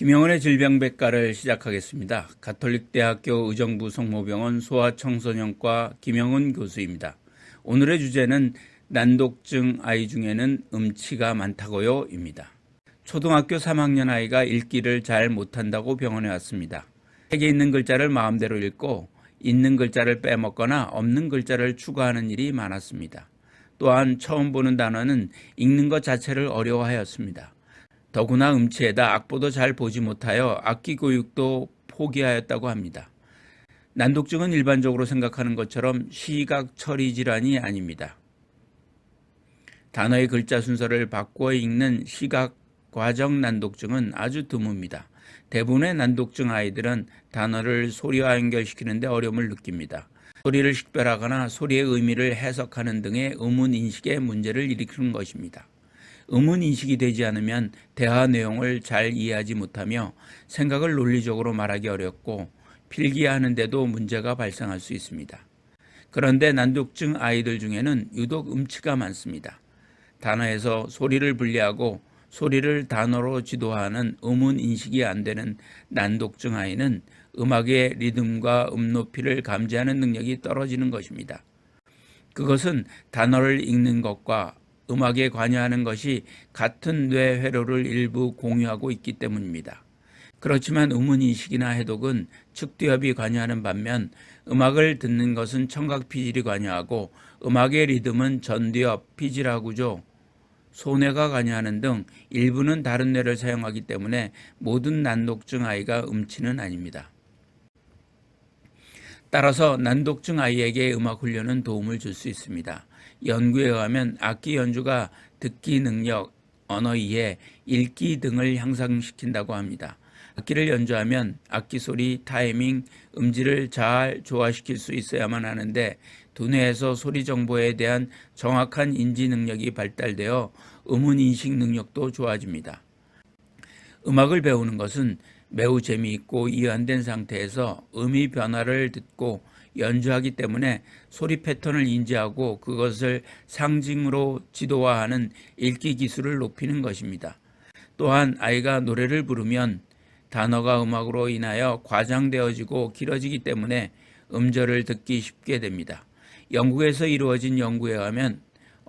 김영원의 질병백과를 시작하겠습니다. 가톨릭대학교 의정부 성모병원 소아청소년과 김영은 교수입니다. 오늘의 주제는 난독증 아이 중에는 음치가 많다고요입니다. 초등학교 3학년 아이가 읽기를 잘 못한다고 병원에 왔습니다. 책에 있는 글자를 마음대로 읽고 있는 글자를 빼먹거나 없는 글자를 추가하는 일이 많았습니다. 또한 처음 보는 단어는 읽는 것 자체를 어려워하였습니다. 더구나 음치에다 악보도 잘 보지 못하여 악기 교육도 포기하였다고 합니다. 난독증은 일반적으로 생각하는 것처럼 시각 처리 질환이 아닙니다. 단어의 글자 순서를 바꾸어 읽는 시각 과정 난독증은 아주 드뭅니다. 대부분의 난독증 아이들은 단어를 소리와 연결시키는데 어려움을 느낍니다. 소리를 식별하거나 소리의 의미를 해석하는 등의 의문 인식에 문제를 일으키는 것입니다. 의문 인식이 되지 않으면 대화 내용을 잘 이해하지 못하며 생각을 논리적으로 말하기 어렵고 필기하는데도 문제가 발생할 수 있습니다. 그런데 난독증 아이들 중에는 유독 음치가 많습니다. 단어에서 소리를 분리하고 소리를 단어로 지도하는 의문 인식이 안 되는 난독증 아이는 음악의 리듬과 음 높이를 감지하는 능력이 떨어지는 것입니다. 그것은 단어를 읽는 것과 음악에 관여하는 것이 같은 뇌 회로를 일부 공유하고 있기 때문입니다. 그렇지만 의문인식이나 해독은 측두엽이 관여하는 반면 음악을 듣는 것은 청각 피질이 관여하고 음악의 리듬은 전두엽 피질하고죠. 소뇌가 관여하는 등 일부는 다른 뇌를 사용하기 때문에 모든 난독증 아이가 음치는 아닙니다. 따라서 난독증 아이에게 음악 훈련은 도움을 줄 수 있습니다. 연구에 의하면 악기 연주가 듣기 능력, 언어 이해, 읽기 등을 향상시킨다고 합니다. 악기를 연주하면 악기 소리, 타이밍, 음질을 잘 조화시킬 수 있어야만 하는데 두뇌에서 소리 정보에 대한 정확한 인지 능력이 발달되어 음운 인식 능력도 좋아집니다. 음악을 배우는 것은 매우 재미있고 이완된 상태에서 음의 변화를 듣고 연주하기 때문에 소리 패턴을 인지하고 그것을 상징으로 지도화하는 읽기 기술을 높이는 것입니다. 또한 아이가 노래를 부르면 단어가 음악으로 인하여 과장되어지고 길어지기 때문에 음절을 듣기 쉽게 됩니다. 영국에서 이루어진 연구에 의하면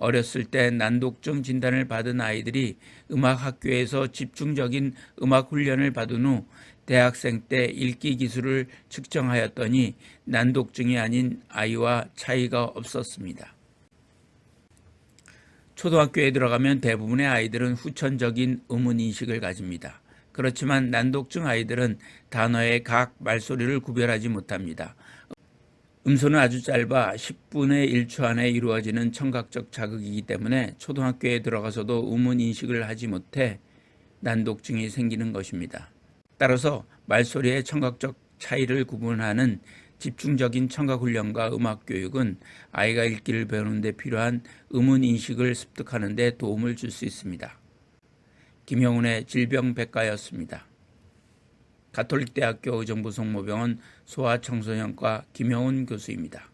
어렸을 때 난독증 진단을 받은 아이들이 음악 학교에서 집중적인 음악 훈련을 받은 후 대학생 때 읽기 기술을 측정하였더니 난독증이 아닌 아이와 차이가 없었습니다. 초등학교에 들어가면 대부분의 아이들은 후천적인 의문 인식을 가집니다. 그렇지만 난독증 아이들은 단어의 각 말소리를 구별하지 못합니다. 음소는 아주 짧아 10분의 1초 안에 이루어지는 청각적 자극이기 때문에 초등학교에 들어가서도 의문 인식을 하지 못해 난독증이 생기는 것입니다. 따라서 말소리의 청각적 차이를 구분하는 집중적인 청각 훈련과 음악 교육은 아이가 읽기를 배우는 데 필요한 의문 인식을 습득하는 데 도움을 줄 수 있습니다. 김영훈의 질병백과였습니다. 가톨릭대학교 의정부 성모병원 소아청소년과 김영훈 교수입니다.